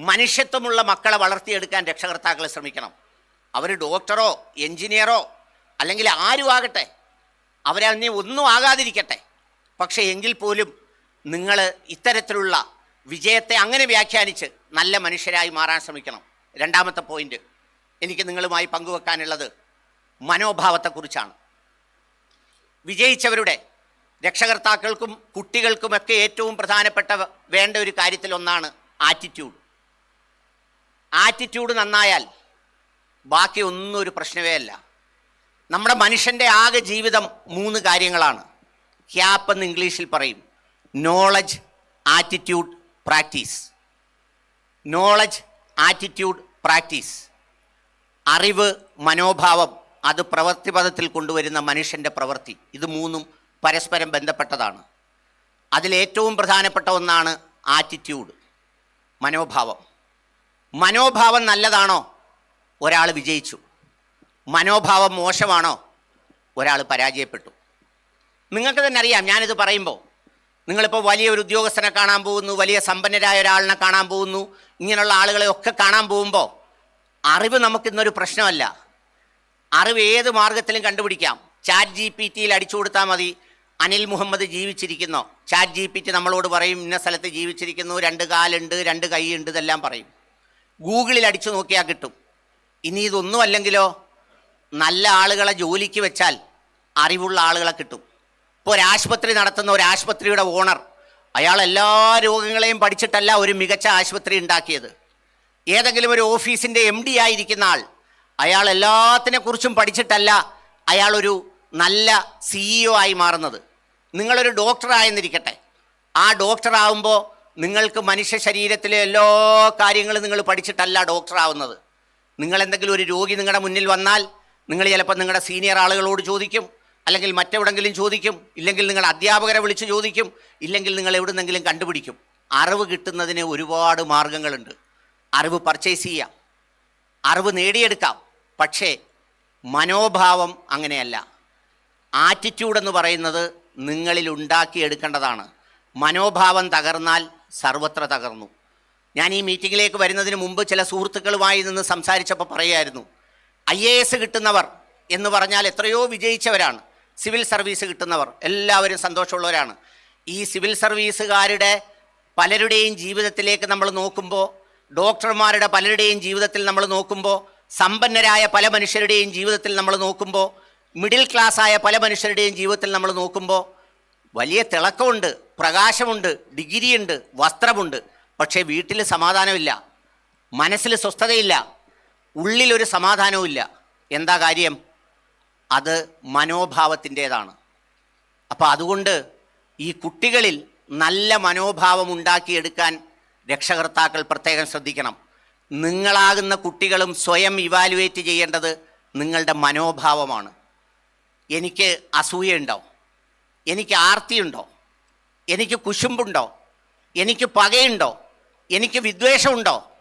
മനുഷ്യത്വമുള്ള മക്കളെ വളർത്തിയെടുക്കാൻ രക്ഷകർത്താക്കൾ ശ്രമിക്കണം. അവർ ഡോക്ടറോ എഞ്ചിനീയറോ അല്ലെങ്കിൽ ആരും ആകട്ടെ. അവരെ അവരതിനെ ഒന്നും ആകാതിരിക്കട്ടെ. പക്ഷേ എങ്കിൽ പോലും നിങ്ങൾ ഇത്തരത്തിലുള്ള വിജയത്തെ അങ്ങനെ വ്യാഖ്യാനിച്ച് നല്ല മനുഷ്യരായി മാറാൻ ശ്രമിക്കണം. രണ്ടാമത്തെ പോയിന്റ് എനിക്ക് നിങ്ങളുമായി പങ്കുവെക്കാനുള്ളത് മനോഭാവത്തെക്കുറിച്ചാണ്. വിജയിച്ചവരുടെ രക്ഷകർത്താക്കൾക്കും കുട്ടികൾക്കുമൊക്കെ ഏറ്റവും പ്രധാനപ്പെട്ട വേണ്ട ഒരു കാര്യത്തിലൊന്നാണ് ആറ്റിറ്റ്യൂഡ്. ആറ്റിറ്റ്യൂഡ് നന്നായാൽ ബാക്കി ഒന്നും ഒരു പ്രശ്നമേ അല്ല. നമ്മുടെ മനുഷ്യന്റെ ആകെ ജീവിതം മൂന്ന് കാര്യങ്ങളാണ്. ക്യാപ്പ് എന്ന് ഇംഗ്ലീഷിൽ പറയും. Knowledge attitude practice knowledge attitude practice അറിവ് മനോഭാവം അത് പ്രവൃത്തിപഥത്തിൽ കൊണ്ടുവരുന്ന മനുഷ്യന്റെ പ്രവൃത്തി. ഇത് മൂന്നും പരസ്പരം ബന്ധപ്പെട്ടതാണ്. അതിലേറ്റവും പ്രധാനപ്പെട്ട ഒന്നാണ് ആറ്റിറ്റ്യൂഡ് മനോഭാവം. മനോഭാവം നല്ലതാണോ? ഒരാൾ വിജയിച്ചു. മനോഭാവം മോശമാണോ? ഒരാൾ പരാജയപ്പെട്ടു. നിങ്ങൾക്ക് തന്നെ അറിയാം ഞാനിത് പറയുമ്പോൾ നിങ്ങളിപ്പോൾ വലിയ ഒരു ഉദ്യോഗസ്ഥനെ കാണാൻ പോകുന്നു വലിയ സമ്പന്നരായ ഒരാളിനെ കാണാൻ പോകുന്നു ഇങ്ങനെയുള്ള ആളുകളെ ഒക്കെ കാണാൻ പോകുമ്പോൾ അറിവ് നമുക്കിന്നൊരു പ്രശ്നമല്ല. അറിവ് ഏത് മാർഗത്തിലും കണ്ടുപിടിക്കാം. ചാറ്റ് ജി പി ടിയിൽ അടിച്ചു കൊടുത്താൽ മതി. അനിൽ മുഹമ്മദ് ജീവിച്ചിരിക്കുന്നോ. ചാറ്റ് ജി പി ടി നമ്മളോട് പറയും ഇന്ന സ്ഥലത്ത് ജീവിച്ചിരിക്കുന്നു രണ്ട് കാലുണ്ട് രണ്ട് കൈയുണ്ട് ഇതെല്ലാം പറയും. ഗൂഗിളിൽ അടിച്ചു നോക്കിയാൽ കിട്ടും. ഇനി ഇതൊന്നും അല്ലെങ്കിലോ നല്ല ആളുകളെ ജോലിക്ക് വെച്ചാൽ അറിവുള്ള ആളുകളെ കിട്ടും. ഇപ്പോൾ ഒരാശുപത്രി നടത്തുന്ന ഒരു ആശുപത്രിയുടെ ഓണർ അയാൾ എല്ലാ രോഗങ്ങളെയും പഠിച്ചിട്ടല്ല ഒരു മികച്ച ആശുപത്രി ഉണ്ടാക്കിയത്. ഏതെങ്കിലും ഒരു ഓഫീസിന്റെ എം ഡി ആയിരിക്കുന്ന ആൾ അയാൾ എല്ലാത്തിനെക്കുറിച്ചും പഠിച്ചിട്ടല്ല അയാളൊരു നല്ല സിഇഒ ആയി മാറുന്നത്. നിങ്ങളൊരു ഡോക്ടറായെന്നിരിക്കട്ടെ. ആ ഡോക്ടറാവുമ്പോൾ നിങ്ങൾക്ക് മനുഷ്യ ശരീരത്തിലെ എല്ലാ കാര്യങ്ങളും നിങ്ങൾ പഠിച്ചിട്ടല്ല ഡോക്ടറാവുന്നത് നിങ്ങൾ എന്തെങ്കിലും ഒരു രോഗി നിങ്ങളുടെ മുന്നിൽ വന്നാൽ നിങ്ങൾ ചിലപ്പോൾ നിങ്ങളുടെ സീനിയർ ആളുകളോട് ചോദിക്കും അല്ലെങ്കിൽ മറ്റെവിടെങ്കിലും ചോദിക്കും ഇല്ലെങ്കിൽ നിങ്ങൾ അധ്യാപകരെ വിളിച്ച് ചോദിക്കും ഇല്ലെങ്കിൽ നിങ്ങൾ എവിടുന്നെങ്കിലും കണ്ടുപിടിക്കും. അറിവ് കിട്ടുന്നതിന് ഒരുപാട് മാർഗങ്ങളുണ്ട്. അറിവ് പർച്ചേസ് ചെയ്യാം. അറിവ് നേടിയെടുക്കാം. പക്ഷേ മനോഭാവം അങ്ങനെയല്ല. ആറ്റിറ്റ്യൂഡ് എന്ന് പറയുന്നത് നിങ്ങളിൽ ഉണ്ടാക്കിയെടുക്കേണ്ടതാണ്. മനോഭാവം തകർന്നാൽ സർവത്ര തകർന്നു. ഞാൻ ഈ മീറ്റിങ്ങിലേക്ക് വരുന്നതിന് മുമ്പ് ചില സുഹൃത്തുക്കളുമായി നിന്ന് സംസാരിച്ചപ്പോൾ പറയായിരുന്നു ഐ എ എസ് കിട്ടുന്നവർ എന്ന് പറഞ്ഞാൽ എത്രയോ വിജയിച്ചവരാണ്. സിവിൽ സർവീസ് കിട്ടുന്നവർ എല്ലാവരും സന്തോഷമുള്ളവരാണ്. ഈ സിവിൽ സർവീസുകാരുടെ പലരുടെയും ജീവിതത്തിലേക്ക് നമ്മൾ നോക്കുമ്പോൾ ഡോക്ടർമാരുടെ പലരുടെയും ജീവിതത്തിൽ നമ്മൾ നോക്കുമ്പോൾ സമ്പന്നരായ പല മനുഷ്യരുടെയും ജീവിതത്തിൽ നമ്മൾ നോക്കുമ്പോൾ മിഡിൽ ക്ലാസ് ആയ പല മനുഷ്യരുടെയും ജീവിതത്തിൽ നമ്മൾ നോക്കുമ്പോൾ വലിയ തിളക്കമുണ്ട് പ്രകാശമുണ്ട് ഡിഗ്രിയുണ്ട് വസ്ത്രമുണ്ട്. പക്ഷേ വീട്ടിൽ സമാധാനമില്ല. മനസ്സിൽ സ്വസ്ഥതയില്ല. ഉള്ളിലൊരു സമാധാനവുമില്ല. എന്താ കാര്യം? അത് മനോഭാവത്തിന്റേതാണ്. അപ്പോൾ അതുകൊണ്ട് ഈ കുട്ടികളിൽ നല്ല മനോഭാവം ഉണ്ടാക്കിയെടുക്കാൻ രക്ഷകർത്താക്കൾ പ്രത്യേകം ശ്രദ്ധിക്കണം. നിങ്ങളാകുന്ന കുട്ടികളും സ്വയം ഇവാലുവേറ്റ് ചെയ്യേണ്ടത് നിങ്ങളുടെ മനോഭാവമാണ്. എനിക്ക് അസൂയയുണ്ടോ എനിക്ക് ആർത്തിയുണ്ടോ? എനിക്ക് കുശുമ്പുണ്ടോ? എനിക്ക് പകയുണ്ടോ? എനിക്ക് വിദ്വേഷമുണ്ടോ?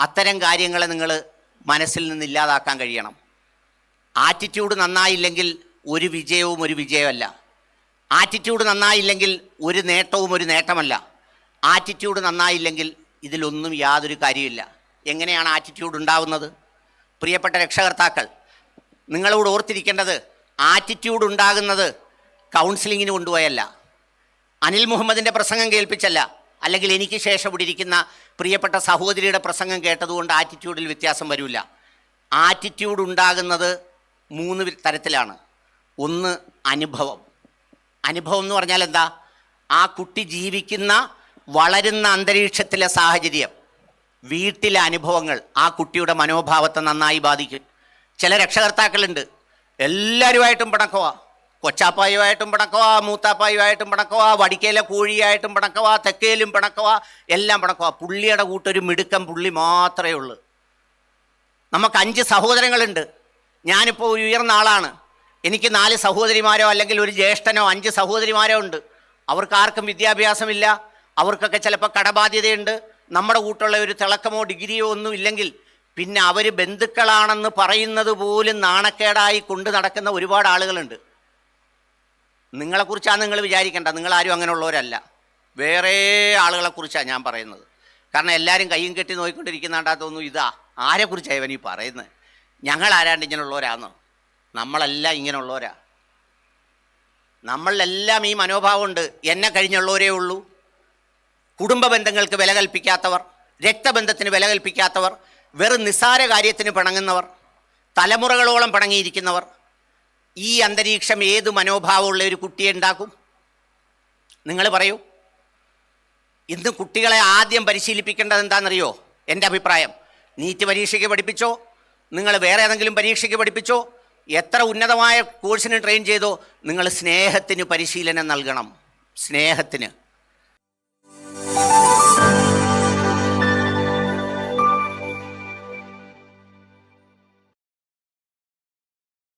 അത്തരം കാര്യങ്ങളെ നിങ്ങൾ മനസ്സിൽ നിന്ന് ഇല്ലാതാക്കാൻ കഴിയണം. ആറ്റിറ്റ്യൂഡ് നന്നായില്ലെങ്കിൽ ഒരു വിജയവും ഒരു വിജയമല്ല. ആറ്റിറ്റ്യൂഡ് നന്നായില്ലെങ്കിൽ ഒരു നേട്ടവും ഒരു നേട്ടമല്ല. ആറ്റിറ്റ്യൂഡ് നന്നായില്ലെങ്കിൽ ഇതിലൊന്നും യാതൊരു കാര്യമില്ല എങ്ങനെയാണ് ആറ്റിറ്റ്യൂഡ് ഉണ്ടാവുന്നത്? പ്രിയപ്പെട്ട രക്ഷകർത്താക്കൾ നിങ്ങളോട് ഓർത്തിരിക്കേണ്ടത് ആറ്റിറ്റ്യൂഡ് ഉണ്ടാകുന്നത് കൗൺസിലിങ്ങിന് കൊണ്ടുപോയല്ല. അനിൽ മുഹമ്മദിന്റെ പ്രസംഗം കേൾപ്പിച്ചല്ല. അല്ലെങ്കിൽ എനിക്ക് ശേഷം ഇവിടെ ഇരിക്കുന്ന പ്രിയപ്പെട്ട സഹോദരിയുടെ പ്രസംഗം കേട്ടതുകൊണ്ട് ആറ്റിറ്റ്യൂഡിൽ വ്യത്യാസം വരില്ല ആറ്റിറ്റ്യൂഡ് ഉണ്ടാകുന്നത് മൂന്ന് തരത്തിലാണ്. ഒന്ന് അനുഭവം. അനുഭവം എന്ന് പറഞ്ഞാൽ എന്താ? ആ കുട്ടി ജീവിക്കുന്ന വളരുന്ന അന്തരീക്ഷത്തിലെ സാഹചര്യം. വീട്ടിലെ അനുഭവങ്ങൾ. ആ കുട്ടിയുടെ മനോഭാവത്തെ നന്നായി ബാധിക്കും. ചില രക്ഷകർത്താക്കളുണ്ട്. എല്ലാവരുമായിട്ടും പിണക്കവാ കൊച്ചാപ്പായുമായിട്ടും പിണക്കവാ മൂത്താപ്പായുമായിട്ടും പിണക്കവാ വടിക്കയിലെ കോഴിയായിട്ടും പിണക്കവാ തെക്കയിലും പിണക്കവാ എല്ലാം പിണക്കവാ. പുള്ളിയുടെ കൂട്ടൊരു മിടുക്കം പുള്ളി മാത്രമേ ഉള്ളൂ. നമുക്ക് അഞ്ച് സഹോദരങ്ങളുണ്ട്. ഞാനിപ്പോൾ ഒരു ഉയർന്ന ആളാണ്. എനിക്ക് നാല് സഹോദരിമാരോ അല്ലെങ്കിൽ ഒരു ജ്യേഷ്ഠനോ അഞ്ച് സഹോദരിമാരോ ഉണ്ട്. അവർക്ക് ആർക്കും വിദ്യാഭ്യാസമില്ല. അവർക്കൊക്കെ ചിലപ്പോൾ കടബാധ്യതയുണ്ട്. നമ്മുടെ കൂട്ടുള്ള ഒരു തിളക്കമോ ഡിഗ്രിയോ ഒന്നും ഇല്ലെങ്കിൽ പിന്നെ അവർ ബന്ധുക്കളാണെന്ന് പറയുന്നത് പോലും നാണക്കേടായി കൊണ്ട് നടക്കുന്ന ഒരുപാട് ആളുകളുണ്ട്. നിങ്ങളെക്കുറിച്ചാണ് നിങ്ങൾ വിചാരിക്കേണ്ട. നിങ്ങളാരും അങ്ങനെയുള്ളവരല്ല. വേറെ ആളുകളെക്കുറിച്ചാണ് ഞാൻ പറയുന്നത്. കാരണം എല്ലാവരും കയ്യും കെട്ടി നോക്കിക്കൊണ്ടിരിക്കുന്നാണ്ടാ ഇതാ. ആരെക്കുറിച്ചാണ് ഇവൻ ഈ പറയുന്നത്? ഞങ്ങൾ ആരാണ്ട് ഇങ്ങനെയുള്ളവരാന്ന്? നമ്മളെല്ലാം ഇങ്ങനെയുള്ളവരാ. നമ്മളിലെല്ലാം ഈ മനോഭാവമുണ്ട്. എന്നെ കഴിഞ്ഞുള്ളവരേ ഉള്ളൂ. കുടുംബ ബന്ധങ്ങൾക്ക് വില കൽപ്പിക്കാത്തവർ രക്തബന്ധത്തിന് വില കൽപ്പിക്കാത്തവർ വെറും നിസ്സാര കാര്യത്തിന് പിണങ്ങുന്നവർ തലമുറകളോളം പിണങ്ങിയിരിക്കുന്നവർ ഈ അന്തരീക്ഷം ഏത് മനോഭാവമുള്ള ഒരു കുട്ടിയെ ഉണ്ടാക്കും? നിങ്ങൾ പറയൂ. ഇന്ന് കുട്ടികളെ ആദ്യം പരിശീലിപ്പിക്കേണ്ടത് എന്താണെന്നറിയോ? എന്റെ അഭിപ്രായം. നീറ്റ് പരീക്ഷയ്ക്ക് പഠിപ്പിച്ചോ? നിങ്ങൾ വേറെ ഏതെങ്കിലും പരീക്ഷയ്ക്ക് പഠിപ്പിച്ചോ? എത്ര ഉന്നതമായ കോഴ്സിന് ട്രെയിൻ ചെയ്തോ? നിങ്ങൾ സ്നേഹത്തിന് പരിശീലനം നൽകണം. സ്നേഹത്തിന്.